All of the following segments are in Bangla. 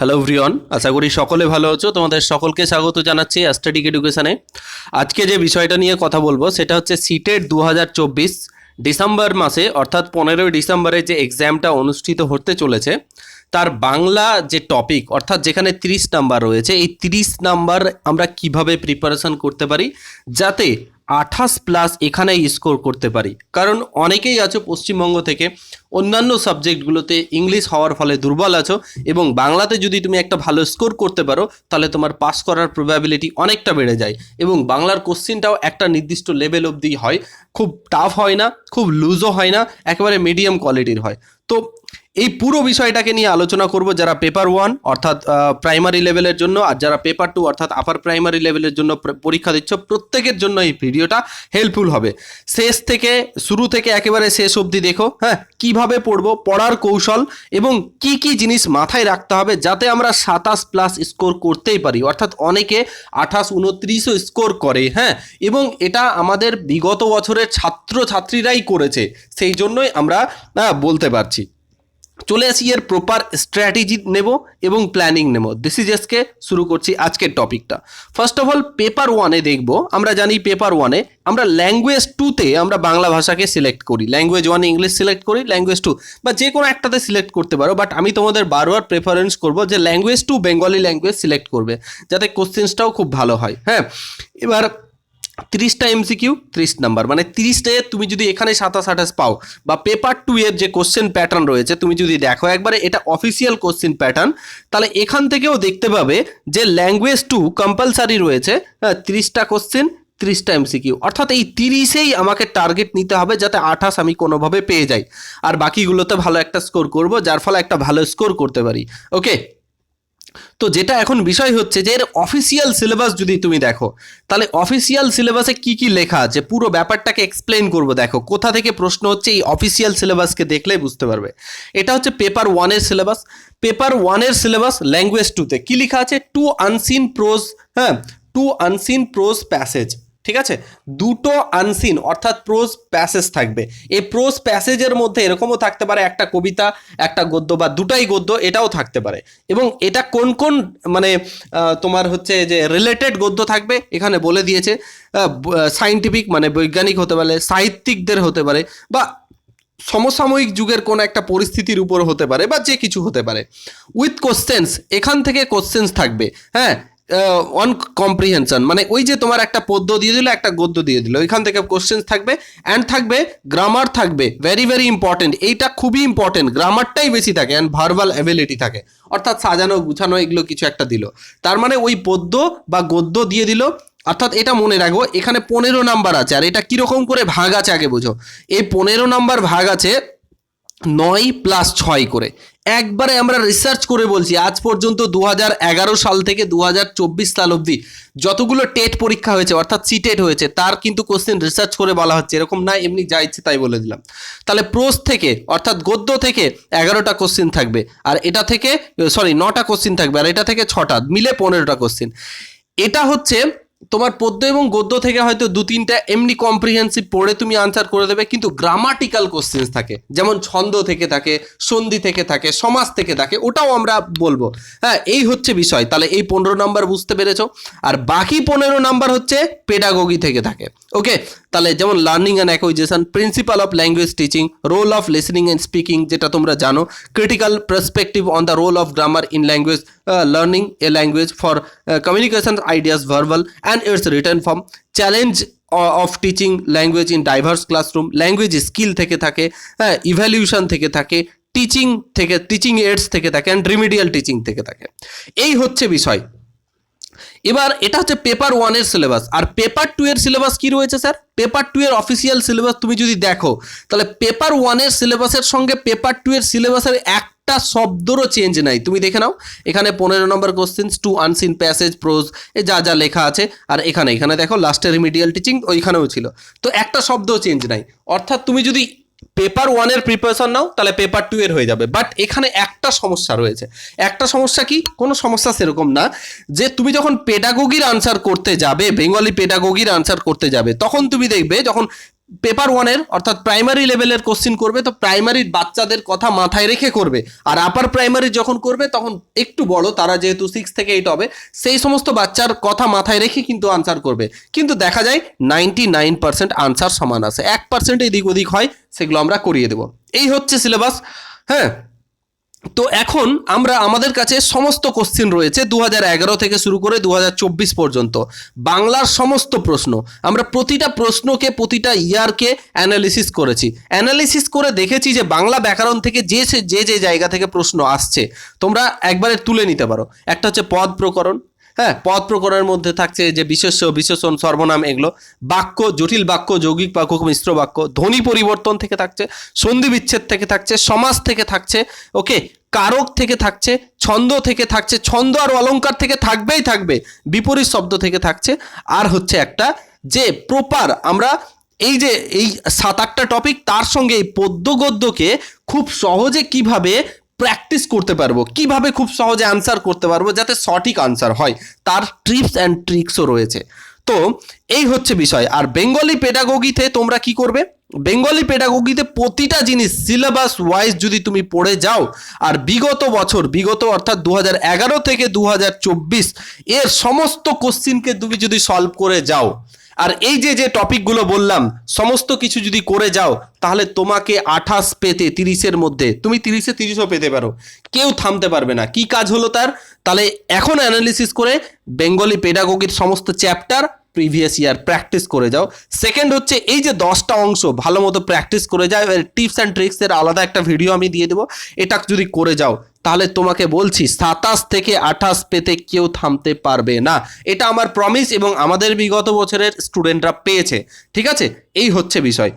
হ্যালো ভ্রিয়ন আশা করি সকলে ভালো আছো। তোমাদের সকলকে স্বাগত জানাচ্ছি অ্যাস্ট্যাটিক এডুকেশানে আজকে যে বিষয়টা নিয়ে কথা বলব, সেটা হচ্ছে সিটেট দু ডিসেম্বর মাসে, অর্থাৎ পনেরোই ডিসেম্বরে যে এক্সামটা অনুষ্ঠিত হতে চলেছে, তার বাংলা যে টপিক অর্থাৎ যেখানে তিরিশ নাম্বার রয়েছে, এই তিরিশ নাম্বার আমরা কীভাবে প্রিপারেশন করতে পারি, যাতে আঠাশ প্লাস এখানে স্কোর করতে পারি। কারণ অনেকেই আছো পশ্চিমবঙ্গ থেকে, অন্যান্য সাবজেক্টগুলোতে ইংলিশ হওয়ার ফলে দুর্বল আছো এবং বাংলাতে যদি তুমি একটা ভালো স্কোর করতে পারো, তাহলে তোমার পাস করার প্রবাবিলিটি অনেকটা বেড়ে যায় এবং বাংলার কোশ্চিনটাও একটা নির্দিষ্ট লেভেল অবধি হয়। খুব টাফ হয় না, খুব লুজও হয় না, একেবারে মিডিয়াম কোয়ালিটির হয়। তো এই পুরো বিষয়টাকে নিয়ে আলোচনা করব যারা পেপার ওয়ান অর্থাৎ প্রাইমারি লেভেলের জন্য, আর যারা পেপার টু অর্থাৎ আপার প্রাইমারি লেভেলের জন্য পরীক্ষা দিচ্ছ, প্রত্যেকের জন্য এই ভিডিওটা হেল্পফুল হবে। শেষ থেকে, শুরু থেকে একেবারে শেষ অবধি দেখো হ্যাঁ কীভাবে পড়ব, পড়ার কৌশল এবং কি কি জিনিস মাথায় রাখতে হবে যাতে আমরা সাতাশ প্লাস স্কোর করতেই পারি। অর্থাৎ অনেকে আঠাশ উনত্রিশও স্কোর করে হ্যাঁ এবং এটা আমাদের বিগত বছরের ছাত্র ছাত্রীরাই করেছে, সেই জন্যই আমরা বলতে পারছি। চলে আসি এর প্রপার স্ট্র্যাটেজি নেব এবং প্ল্যানিং নেব। দিস ইজ এসকে শুরু করছি আজকের টপিকটা ফার্স্ট অফ অল পেপার ওয়ানে দেখব। আমরা জানি পেপার ওয়ানে আমরা ল্যাঙ্গুয়েজ টুতে আমরা বাংলা ভাষাকে সিলেক্ট করি। ল্যাঙ্গুয়েজ ওয়ানে ইংলিশ সিলেক্ট করি ল্যাঙ্গুয়েজ টু বা যে কোনো একটাতে সিলেক্ট করতে পারো বাট আমি তোমাদের বারবার প্রেফারেন্স করব যে language two Bengali language select করবে, যাতে কোশ্চেন্সটাও খুব ভালো হয়। হ্যাঁ? এবার তিরিশটা এমসিকিউ ত্রিশ নাম্বার। মানে তিরিশটা তুমি যদি এখানে সাতাশ আঠাশ পাও বা পেপার টু এর যে কোশ্চেন প্যাটার্ন রয়েছে, তুমি যদি দেখো একবারে এটা অফিসিয়াল কোশ্চেন প্যাটার্ন তাহলে এখান থেকেও দেখতে পাবে যে ল্যাঙ্গুয়েজ টু কম্পালসারি রয়েছে হ্যাঁ তিরিশটা কোশ্চেন ত্রিশটা এমসিকিউ অর্থাৎ এই তিরিশেই আমাকে টার্গেট নিতে হবে যাতে আঠাশ আমি কোনোভাবে পেয়ে যাই। আর বাকিগুলোতে ভালো একটা স্কোর করব, যার ফলে একটা ভালো স্কোর করতে পারি। ওকে তো যেটা এখন বিষয় হচ্ছে যে এর অফিসিয়াল সিলেবাস যদি তুমি দেখো, তাহলে অফিসিয়াল সিলেবাসে কি কি লেখা আছে? পুরো ব্যাপারটাকে এক্সপ্লেন করব, দেখো। কোথা থেকে প্রশ্ন হচ্ছে এই অফিসিয়াল সিলেবাসকে দেখলেই বুঝতে পারবে। এটা হচ্ছে পেপার ওয়ানের সিলেবাস পেপার ওয়ানের সিলেবাস ল্যাঙ্গুয়েজ টুতে কি লেখা আছে? টু আনসিন প্রোজ হ্যাঁ টু আনসিন প্রোজ প্যাসেজ ঠিক আছে? দুটো আনসিন অর্থাৎ প্রোজ প্যাসেজ থাকবে। এই প্রোজ প্যাসেজের মধ্যে এরকমও থাকতে পারে, একটা কবিতা, একটা গদ্য বা দুটাই গদ্য, এটাও থাকতে পারে। এবং এটা কোন কোন মানে তোমার হচ্ছে যে রিলেটেড গদ্য থাকবে, এখানে বলে দিয়েছে সাইন্টিফিক মানে বৈজ্ঞানিক হতে পারে, সাহিত্যিকদের হতে পারে, বা সমসাময়িক যুগের কোন একটা পরিস্থিতির উপর হতে পারে, বা যে কিছু হতে পারে। উইথ কোশ্চেন্স এখান থেকে কোশ্চেন্স থাকবে হ্যাঁ? অন কম্প্রিহেনশন মানে ওই যে তোমার একটা পদ্য দিয়ে দিল, একটা গদ্য দিয়ে দিল। এখান থেকে কোশ্চেন্স থাকবে অ্যান্ড থাকবে গ্রামার থাকবে। ভেরি ভেরি ইম্পর্টেন্ট এইটা খুবই ইম্পর্টেন্ট গ্রামারটাই বেশি থাকে অ্যান্ড ভার্বাল অ্যাবিলিটি থাকে। অর্থাৎ সাজানো, গুছানো, এগুলো কিছু একটা দিল। তার মানে ওই পদ্য বা গদ্য দিয়ে দিল। অর্থাৎ এটা মনে রাখব এখানে পনেরো নাম্বার আছে। আর এটা কীরকম করে ভাগ আছে, আগে বোঝো। এই পনেরো নাম্বার ভাগ আছে নয় প্লাস ছয় করে। একবারে আমরা রিসার্চ করে বলছি, আজ পর্যন্ত দু হাজার এগারো সাল থেকে দু চব্বিশ সাল অবধি যতগুলো টেট পরীক্ষা হয়েছে, অর্থাৎ সিটেট হয়েছে, তার কিন্তু কোশ্চেন রিসার্চ করে বলা হচ্ছে। এরকম না, এমনি যা ইচ্ছে তাই বলে দিলাম। তাহলে প্রোস থেকে, অর্থাৎ গদ্য থেকে এগারোটা কোশ্চেন থাকবে, আর এটা থেকে সরি নটা কোশ্চেন থাকবে, আর এটা থেকে ছটা, মিলে পনেরোটা কোশ্চেন এটা হচ্ছে তোমার পদ্য এবং গদ্য থেকে হয়তো দু তিনটা এমনি কম্প্রিহেন্সিভ পড়ে তুমি আনসার করে দেবে, কিন্তু গ্রামাটিক্যাল কোশ্চেন্স থাকে। যেমন ছন্দ থেকে থাকে, সন্ধি থেকে থাকে, সমাজ থেকে থাকে, ওটাও আমরা বলব। হ্যাঁ এই হচ্ছে বিষয়। তাহলে এই পনেরো নাম্বার বুঝতে পেরেছ। আর বাকি পনেরো নাম্বার হচ্ছে পেডাগোগি থেকে থাকে। ওকে তাহলে যেমন learning and acquisition principal of language teaching role of listening and speaking যেটা তোমরা জানো critical perspective on the role of grammar in language learning a language for communication ideas, verbal, and its written form challenge of teaching language in diverse classroom language skill থেকে থাকে হ্যাঁ ইভ্যালিউশন থেকে থাকে টিচিং থেকে টিচিং এডস থেকে থাকে অ্যান্ড রিমিডিয়াল টিচিং থেকে থাকে। এই হচ্ছে বিষয়। এবার এটা হচ্ছে পেপার ওয়ানের সিলেবাস আর পেপার টু এর সিলেবাস কি রয়েছে স্যার পেপার টু এর অফিসিয়াল সিলেবাস তুমি যদি দেখো, তাহলে পেপার ওয়ানের সিলেবাসের সঙ্গে পেপার টু এর সিলেবাসের একটা শব্দরও চেঞ্জ নাই। তুমি দেখে নাও, এখানে পনেরো number questions to unseen passage prose এ যা যা লেখা আছে। আর এখানে এখানে দেখো লাস্টের রিমিডিয়াল টিচিং ওইখানেও ছিল। তো একটা শব্দও চেঞ্জ নাই। অর্থাৎ তুমি যদি পেপার ওয়ানের প্রিপারেশন নাও, তাহলে পেপার টু এর হয়ে যাবে। বাট এখানে একটা সমস্যা রয়েছে। একটা সমস্যা কি? কোনো সমস্যা সেরকম না। যে তুমি যখন পেডাগোগির আনসার করতে যাবে বেঙ্গলি পেডাগোগির আনসার করতে যাবে, তখন তুমি দেখবে যখন পেপার ওয়ানের, অর্থাৎ প্রাইমারি লেভেলের কোশ্চিন করবে, তো প্রাইমারির বাচ্চাদের কথা মাথায় রেখে করবে। আর আপার প্রাইমারি যখন করবে, তখন একটু বড়, তারা যেহেতু সিক্স থেকে এইট হবে, সেই সমস্ত বাচ্চার কথা মাথায় রেখে কিন্তু আনসার করবে। কিন্তু দেখা যায় নাইনটি নাইন পার্সেন্ট আনসার সমান আছে। এক পার্সেন্ট এদিক ওদিক হয়, সেগুলো আমরা করিয়ে দেবো। এই হচ্ছে সিলেবাস হ্যাঁ? তো এখন আমরা আমাদের কাছে সমস্ত কোশ্চেন রয়েছে দু হাজার এগারো থেকে শুরু করে দু হাজার চব্বিশ পর্যন্ত। বাংলার সমস্ত প্রশ্ন। আমরা প্রতিটা প্রশ্নকে, প্রতিটা ইয়ারকে অ্যানালিসিস করেছি। অ্যানালিসিস করে দেখেছি যে বাংলা ব্যাকরণ থেকে যে যে যে জায়গা থেকে প্রশ্ন আসছে, তোমরা একবারে তুলে নিতে পারো। একটা হচ্ছে পদ প্রকরণ হ্যাঁ পদ প্রকরণের মধ্যে থাকছে যে বিশেষ্য, বিশেষণ, সর্বনাম এগুলো। বাক্য, জটিল বাক্য, যৌগিক বাক্য মিশ্র বাক্য, ধ্বনি পরিবর্তন থেকে থাকছে, সন্ধি বিচ্ছেদ থেকে থাকছে, সমাজ থেকে থাকছে, ওকে, কারক থেকে থাকছে, ছন্দ থেকে থাকছে, ছন্দ আর অলঙ্কার থেকে থাকবেই থাকবে, বিপরীত শব্দ থেকে থাকছে। আর হচ্ছে একটা যে প্রপার আমরা এই যে এই সাত আটটা টপিক তার সঙ্গে এই পদ্য গদ্যকে খুব সহজে কীভাবে প্র্যাকটিস করতে পারব, কীভাবে খুব সহজে আনসার করতে পারব যাতে সঠিক আনসার হয়, তার ট্রিপস অ্যান্ড ট্রিক্সও রয়েছে। তো, এই হচ্ছে বিষয়। আর বেঙ্গলি পেডাগোগিতে তোমরা কি করবে? বেঙ্গলি পেডাগোগিতে প্রতিটা জিনিস সিলেবাস ওয়াইজ যদি তুমি পড়ে যাও, আর বিগত বছর, বিগত অর্থাৎ দু এগারো থেকে দু হাজার চব্বিশ, এর সমস্ত কোশ্চিনকে তুমি যদি সলভ করে যাও আর এই যে যে টপিকগুলো বললাম, সমস্ত কিছু যদি করে যাও, তাহলে তোমাকে আঠাশ পেতে তিরিশের মধ্যে, তুমি তিরিশে তিরিশও পেতে পারো। কেউ থামতে পারবে না। কি কাজ হলো তার? তাহলে এখন অ্যানালিসিস করে বেঙ্গলি পেডাগোগির সমস্ত চ্যাপ্টার প্রিভিয়াস ইয়ার প্র্যাকটিস করে যাও। সেকেন্ড হচ্ছে এই যে দশটা অংশ, ভালো মতো প্র্যাকটিস করে যাও। টিপস অ্যান্ড ট্রিক্সের আলাদা একটা ভিডিও আমি দিয়ে দেবো। এটা যদি করে যাও তাহলে তোমাকে বলছি, সাতাশ থেকে আঠাশ পেতে কেউ থামতে পারবে না। এটা আমার প্রমিস এবং আমাদের বিগত বছরের স্টুডেন্টরা পেয়েছে। ঠিক আছে? এই হচ্ছে বিষয়।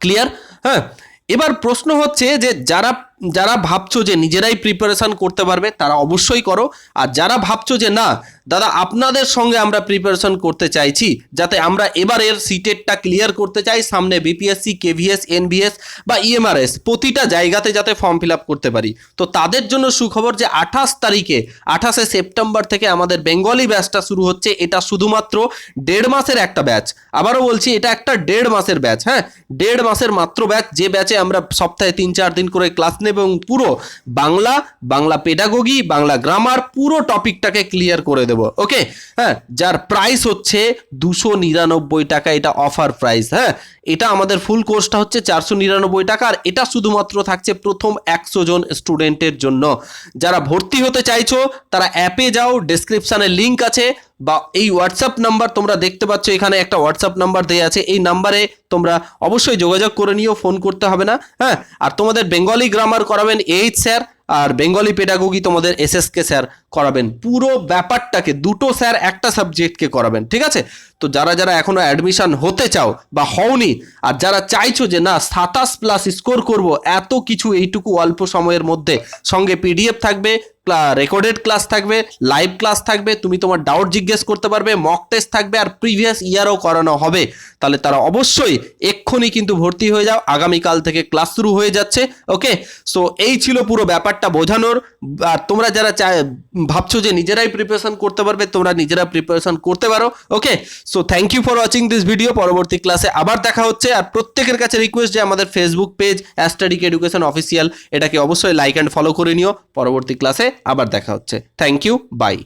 ক্লিয়ার হ্যাঁ? এবার প্রশ্ন হচ্ছে যে, যারা যারা ভাবছ যে নিজেরাই প্রিপারেশন করতে পারবে, তারা অবশ্যই করো। আর যারা ভাবছ যে না, দাদা আপনাদের সঙ্গে আমরা প্রিপারেশন করতে চাইছি, যাতে আমরা এবারের সিটেটটা ক্লিয়ার করতে চাই, সামনে বিপিএসসি কেভিএস এনভিএস বা ইএমআরএস প্রতিটা জায়গাতে যাতে ফর্ম ফিল আপ করতে পারি। তো তাদের জন্য সুখবর যে আঠাশ তারিখে, আঠাশে সেপ্টেম্বর থেকে আমাদের বেঙ্গলি ব্যাচটা শুরু হচ্ছে, এটা শুধুমাত্র দেড় মাসের একটা ব্যাচ আবারও বলছি, এটা একটা দেড় মাসের ব্যাচ হ্যাঁ? দেড় মাসের মাত্র ব্যাচ যে ব্যাচে আমরা সপ্তাহে তিন চার দিন করে ক্লাস এবং পুরো বাংলা বাংলা পেডাগোগি বাংলা গ্রামার পুরো টপিকটাকে ক্লিয়ার করে দেব ওকে হ্যাঁ যার প্রাইস হচ্ছে দুশো নিরানব্বই টাকা, এটা অফার প্রাইস হ্যাঁ? এটা আমাদের ফুল কোর্সটা হচ্ছে চারশো নিরানব্বই টাকা, আর এটা শুধুমাত্র থাকছে প্রথম একশো জন স্টুডেন্টের জন্য। যারা ভর্তি হতে চাইছো, তারা অ্যাপে যাও ডেসক্রিপশানে লিঙ্ক আছে বা এই হোয়াটসঅ্যাপ নাম্বার তোমরা দেখতে পাচ্ছ, এখানে একটা হোয়াটসঅ্যাপ নাম্বার দেওয়া আছে। এই নাম্বারে তোমরা অবশ্যই যোগাযোগ করে নিও ফোন করতে হবে না হ্যাঁ? আর তোমাদের বেঙ্গলি গ্রামার করাবেন এইচ স্যার আর বেঙ্গলি পেডাগোগি তোমাদের এস এস কে স্যার করাবেন। পুরো ব্যাপারটাকে, দুটো স্যার, একটা সাবজেক্টকে করাবেন, ঠিক আছে? তো যারা যারা এখনও অ্যাডমিশন হতে চাও বা হওনি, আর যারা চাইছো যে না, সাতাশ প্লাস স্কোর করব, এত কিছু এইটুকু অল্প সময়ের মধ্যে, সঙ্গে পিডিএফ থাকবে রেকর্ডেড ক্লাস থাকবে লাইভ ক্লাস থাকবে, তুমি তোমার ডাউট জিজ্ঞেস করতে পারবে মক টেস্ট থাকবে, আর প্রিভিয়াস ইয়ারও করানো হবে। তাহলে তারা অবশ্যই এক্ষুনি কিন্তু ভর্তি হয়ে যাও, আগামীকাল থেকে ক্লাস শুরু হয়ে যাচ্ছে ওকে সো এই ছিল পুরো ব্যাপারটা বোঝানোর। আর তোমরা যারা চায় ভাবছ যে নিজেরাই প্রিপারেশন করতে পারবে, তোমরা নিজেরা প্রিপারেশন করতে পারো okay so thank you for watching this video পরবর্তী ক্লাসে আবার দেখা হচ্ছে, আর প্রত্যেকের কাছে রিকোয়েস্ট যে আমাদের ফেসবুক পেজ অ্যাস্টাডিক এডুকেশন অফিসিয়াল এটাকে অবশ্যই লাইক অ্যান্ড ফলো করে নিও, পরবর্তী ক্লাসে আবার দেখা হচ্ছে। Thank you by